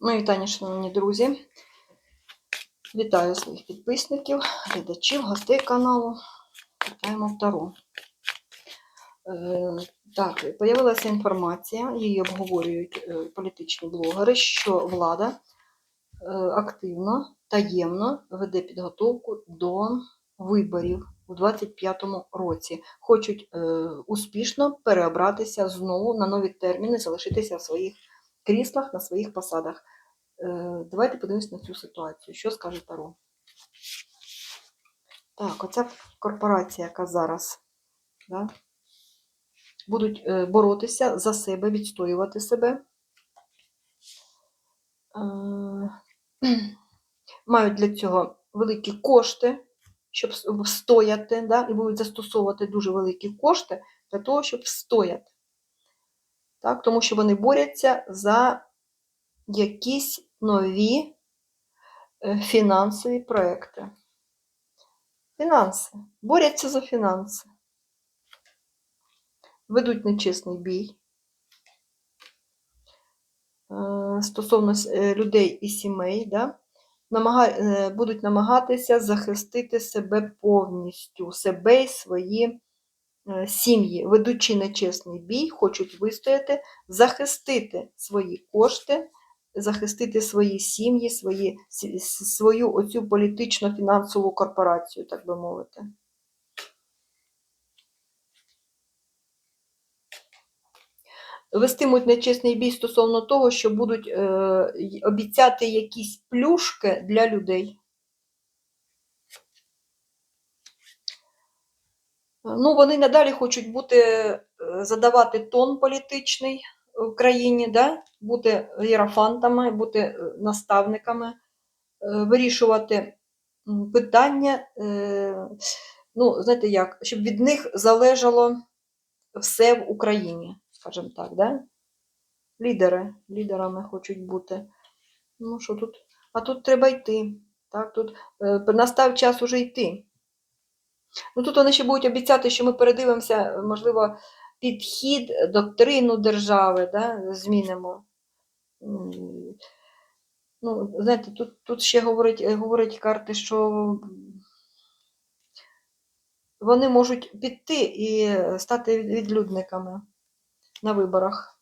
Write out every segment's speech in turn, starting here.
Мої вітання, шановні друзі. Вітаю своїх підписників, глядачів, гостей каналу. Питаємо втору. Е, Так, появилася інформація, її обговорюють е, політичні блогери, що влада е, активно, таємно веде підготовку до виборів у 2025 році. Хочуть успішно переобратися знову на нові терміни, залишитися в своїх кріслах, на своїх посадах. Е, Давайте подивимось на цю ситуацію. Що скаже Таро? Так, оця корпорація, яка зараз да, будуть е, боротися за себе, відстоювати себе. Е, Мають для цього великі кошти, щоб встояти, да, і будуть застосовувати дуже великі кошти для того, щоб встояти. Так, тому що вони борються за якісь нові е, фінансові проекти. Фінанси. Борються за фінанси. Ведуть нечесний бій. Е, Стосовно е, людей і сімей, да? будуть намагатися захистити себе повністю, себе і свої сім'ї, ведучи нечесний бій, хочуть вистояти, захистити свої кошти, захистити свої сім'ї, свої, свою оцю політично-фінансову корпорацію, так би мовити. Вестимуть нечесний бій стосовно того, що будуть е, обіцяти якісь плюшки для людей. Ну, вони надалі хочуть бути, е, задавати тон політичний в країні, да? бути єрофантами, бути е, наставниками, е, вирішувати питання, ну, знаєте як, щоб від них залежало все в Україні, скажімо так, да? Лідери, лідерами хочуть бути. Ну, що тут? А тут треба йти. Так, тут настав час уже йти. Ну тут вони ще будуть обіцяти, що ми передивимося, можливо, підхід, доктрину держави, да, змінимо. Ну, знаєте, тут, тут ще говорить, говорить карти, що вони можуть піти і стати відлюдниками на виборах.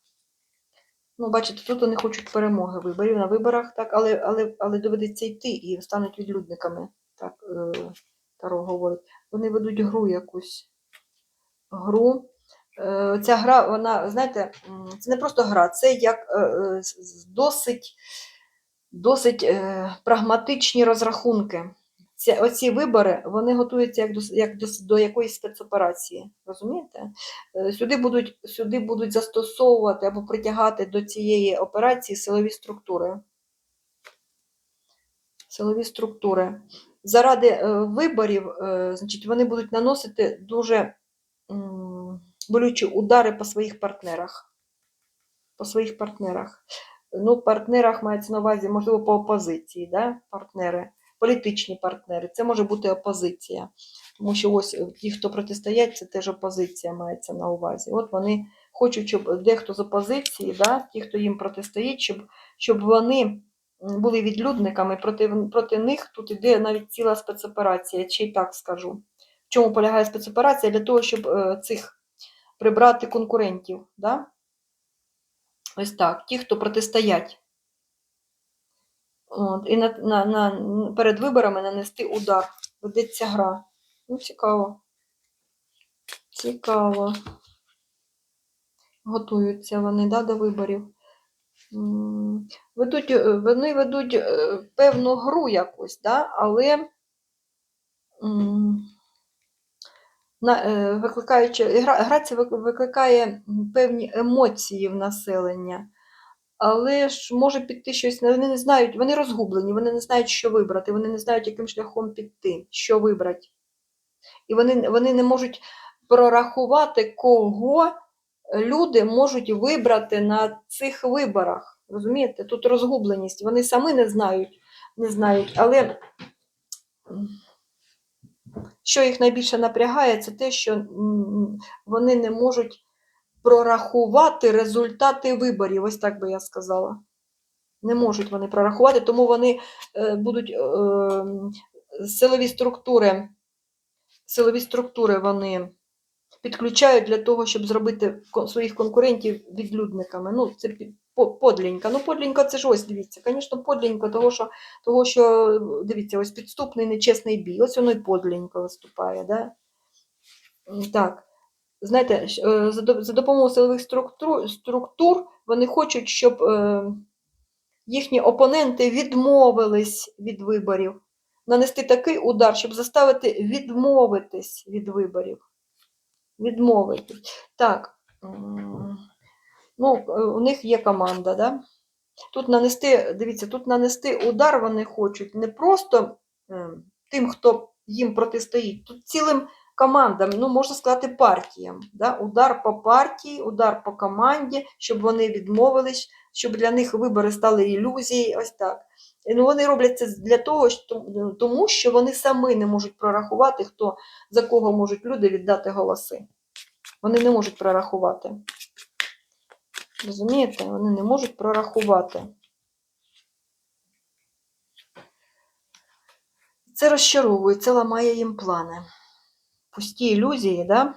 Ну, бачите, тут вони хочуть перемоги виборів на виборах, так, але, але, але доведеться йти і стануть відлюдниками. Так, е, Таро говорить. Вони ведуть гру якусь. Гру. Е, Ця гра, вона, знаєте, це не просто гра, це як е, е, досить, досить прагматичні розрахунки. Ці, оці вибори вони готуються як до, як до, до якоїсь спецоперації. Розумієте? Сюди будуть, сюди будуть застосовувати або притягати до цієї операції силові структури. Силові структури. Заради е, виборів, е, значить, вони будуть наносити дуже болючі удари по своїх партнерах. По своїх партнерах. Ну, партнерах мається на увазі, можливо, по опозиції, да? партнери, політичні партнери. Це може бути опозиція. Тому що ось е, ті, хто протистоять, це теж опозиція мається на увазі. От вони хочуть, щоб дехто з опозиції, да? ті, хто їм протистоїть, щоб, щоб вони були відлюдниками, проти, проти них тут іде навіть ціла спецоперація, чи й так скажу. В чому полягає спецоперація? Для того, щоб е, цих прибрати конкурентів. Да? Ось так, ті, хто протистоять. От, і на, на, на, перед виборами нанести удар. Ведеться гра. Ну, цікаво. Цікаво. Готуються вони да, до виборів. Ведуть, е, вони ведуть е, певну гру якусь, да, але е, викликаючи, гра, гра ця викликає певні емоції в населення. Але ж може піти щось, вони не знають, вони розгублені, вони не знають, що вибрати, вони не знають, яким шляхом піти, що вибрати. І вони, вони не можуть прорахувати, кого люди можуть вибрати на цих виборах. Розумієте? Тут розгубленість. Вони самі не знають, не знають. Але що їх найбільше напрягає, це те, що вони не можуть прорахувати результати виборів. Ось так би я сказала. Не можуть вони прорахувати, тому вони е, будуть е, силові структури, силові структури вони підключають для того, щоб зробити своїх конкурентів відлюдниками. Ну, це подлінька. Ну, подлінька це ж ось дивіться. Звісно, подлінька, того, що, того, що дивіться, ось підступний нечесний бій. Ось воно і подлінька виступає. Да? Так. Знаєте, е, за допомогою силових структур, вони хочуть, щоб е, їхні опоненти відмовились від виборів. Нанести такий удар, щоб заставити відмовитись від виборів. Відмовитись. Так. Ну, е, у них є команда, да? Тут нанести, дивіться, тут нанести удар вони хочуть не просто е, тим, хто їм протистоїть, тут цілим командам, ну, можна сказати, партіям. Да? Удар по партії, удар по команді, щоб вони відмовились, щоб для них вибори стали ілюзією. Ось так. І, Ну, вони роблять це для того, що- тому що вони самі не можуть прорахувати, хто, за кого можуть люди віддати голоси. Вони не можуть прорахувати. Розумієте? Вони не можуть прорахувати. Це розчаровує, це ламає їм плани. Пусті ілюзії, да?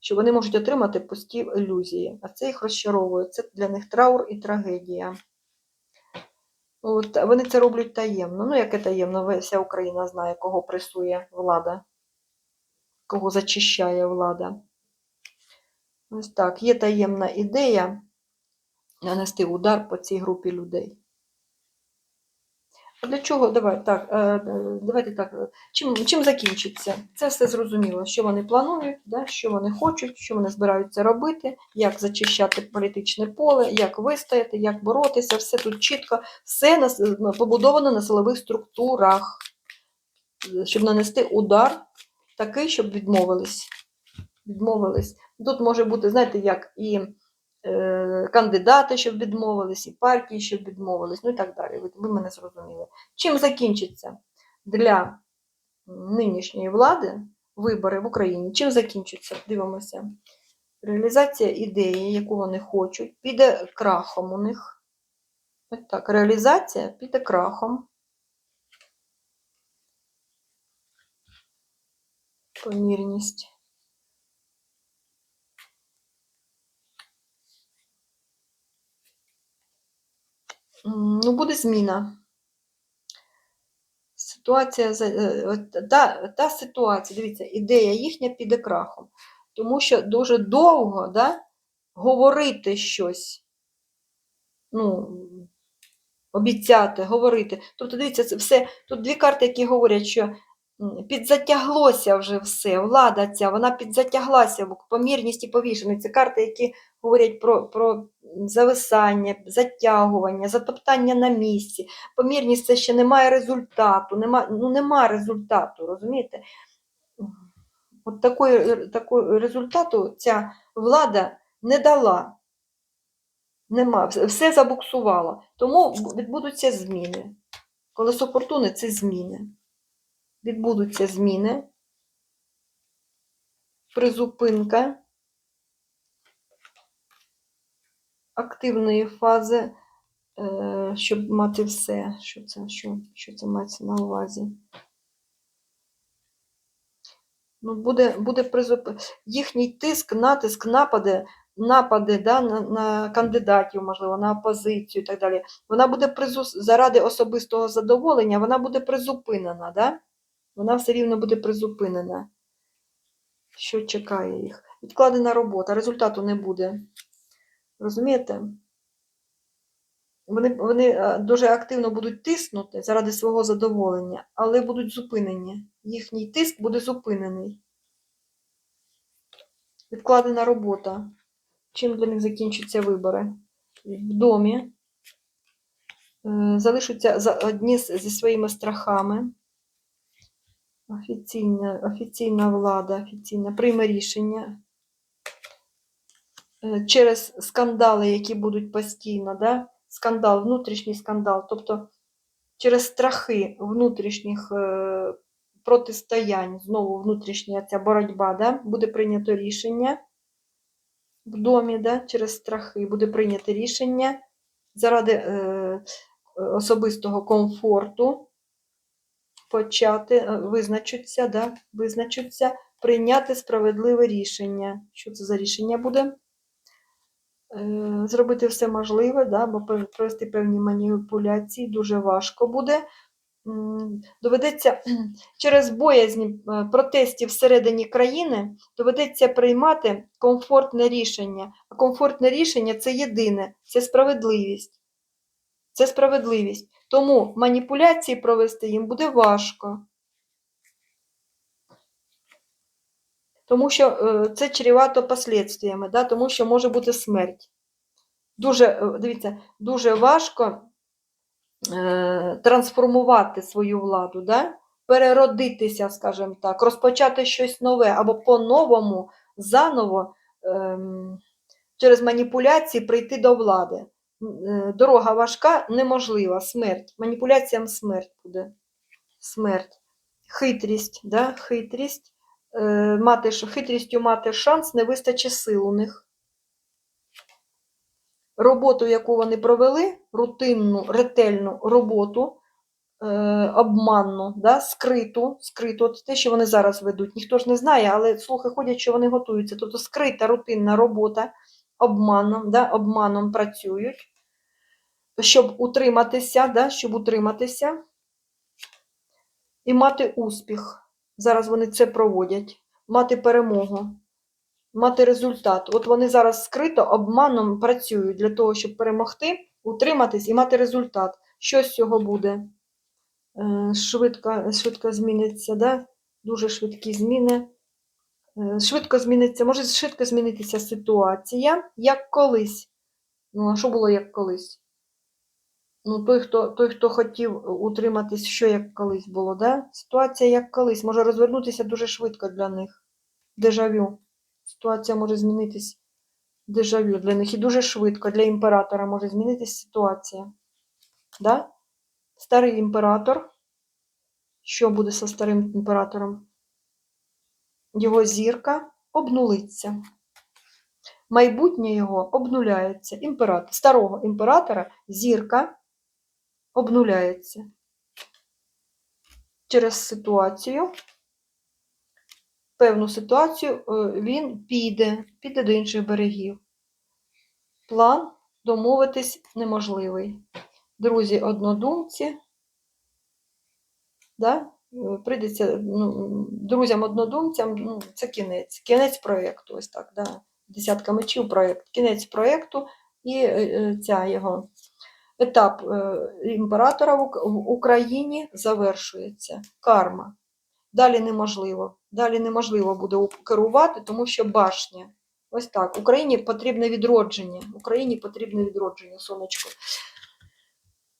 що вони можуть отримати пусті ілюзії, а це їх розчаровує. Це для них траур і трагедія. От, вони це роблять таємно. Ну, яке таємно, вся Україна знає, кого пресує влада, кого зачищає влада. Ось так, є таємна ідея нанести удар по цій групі людей. Для чого? Давай, так, е, е, давайте так. е, Чим, чим закінчиться? Це все зрозуміло, що вони планують, да, що вони хочуть, що вони збираються робити, як зачищати політичне поле, як вистояти, як боротися. Все тут чітко, все побудовано на силових структурах, щоб нанести удар такий, щоб відмовились. Відмовились. Тут може бути, знаєте, як і кандидати, щоб відмовились, і партії, щоб відмовились, ну і так далі. Ви, мене зрозуміли. Чим закінчиться для нинішньої влади вибори в Україні? Чим закінчиться? Дивимося. Реалізація ідеї, яку вони хочуть, піде крахом у них. Ось так, реалізація піде крахом. Помірність. Ну, буде зміна. Ситуація, е, та, та ситуація, дивіться, ідея їхня піде крахом. Тому що дуже довго да, говорити щось, ну, обіцяти, говорити. Тобто, дивіться, це все, тут дві карти, які говорять, що підзатяглося вже все, влада ця, вона підзатяглася, помірність і повішеність. Це карти, які говорять про, про зависання, затягування, затоптання на місці. Помірність це ще немає результату, нема, ну, нема результату, розумієте? От такої, такого результату ця влада не дала. Нема, все забуксувало. Тому відбудуться зміни. Колесо фортуни це зміни. Відбудуться зміни. Призупинка активної фази, е, щоб мати все. Що це, що, що це мається на увазі? Ну, буде, буде призуп... їхній тиск, натиск, напади, напади да, на, на кандидатів, можливо, на опозицію і так далі. Вона буде призу... заради особистого задоволення, вона буде призупинена, да? Вона все рівно буде призупинена. Що чекає їх? Відкладена робота, результату не буде. Розумієте? Вони, вони е, дуже активно будуть тиснути заради свого задоволення, але будуть зупинені. Їхній тиск буде зупинений. Відкладена робота. Чим для них закінчаться вибори? В домі. Е, Залишаться одні зі своїми страхами. Офіційна, офіційна влада, офіційна прийме рішення. Е, Через скандали, які будуть постійно, да? скандал, внутрішній скандал, тобто через страхи внутрішніх е, протистоянь, знову внутрішня ця боротьба, да? буде прийнято рішення в домі, да? через страхи буде прийнято рішення заради е, особистого комфорту почати, визначуться, да, визначуться, прийняти справедливе рішення. Що це за рішення буде? Е, Зробити все можливе, да, бо провести певні маніпуляції дуже важко буде. Доведеться через боязнь е, протестів всередині країни доведеться приймати комфортне рішення. А комфортне рішення це єдине, це справедливість. Це справедливість. Тому маніпуляції провести їм буде важко. Тому що е, це чревато послідствиями, да? тому що може бути смерть. Дуже, е, дивіться, дуже важко е, трансформувати свою владу, да? переродитися, скажімо так, розпочати щось нове або по-новому, заново ем, через маніпуляції прийти до влади. Е, Дорога важка, неможлива, смерть. Маніпуляціям смерть буде. Смерть. Хитрість, да? хитрість. Е, мати, хитрістю мати шанс, не вистачить сил у них. Роботу, яку вони провели, рутинну, ретельну роботу, е, обманну, да, скриту, скриту, от те, що вони зараз ведуть. Ніхто ж не знає, але слухи ходять, що вони готуються. Тобто скрита рутинна робота обманом, да, обманом працюють, щоб утриматися, да, щоб утриматися і мати успіх. Зараз вони це проводять, мати перемогу, мати результат. От вони зараз скрито обманом працюють для того, щоб перемогти, утриматись і мати результат. Що з цього буде? Е, Швидко, швидко зміниться, да? дуже швидкі зміни. Е, Швидко зміниться, може швидко змінитися ситуація, як колись. Ну, а що було як колись? Ну, той, хто, той, хто хотів утриматись, що як колись було, да? Ситуація як колись може розвернутися дуже швидко для них. Дежавю. Ситуація може змінитись дежавю для них. І дуже швидко для імператора може змінитись ситуація. Да? Старий імператор. Що буде зі старим імператором? Його зірка обнулиться. Майбутнє його обнуляється. Імператор, старого імператора зірка обнуляється через ситуацію. Певну ситуацію е, він піде, піде до інших берегів. План домовитись неможливий. Друзі, однодумці, да? е, прийдеться ну, друзям-однодумцям, ну, це кінець, кінець проєкту, ось так, да? десятка мечів проєкт, кінець проєкту і е, ця його етап е, імператора в Україні завершується. Карма. Далі неможливо. Далі неможливо буде керувати, тому що башня. Ось так. Україні потрібне відродження. Україні потрібне відродження, сонечко.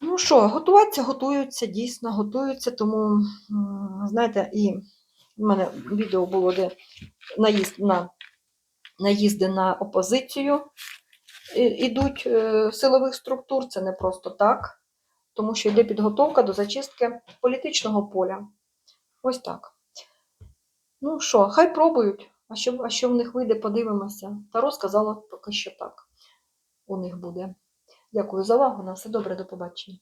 Ну що, готуватися, готуються, дійсно готуються, тому, знаєте, і в мене відео було, де наїзд на, наїзди на опозицію ідуть е, силових структур, це не просто так, тому що йде підготовка до зачистки політичного поля. Ось так. Ну що, хай пробують. А що, а що в них вийде, подивимося. Таро сказала поки що так. У них буде. Дякую за увагу. На все добре, до побачення.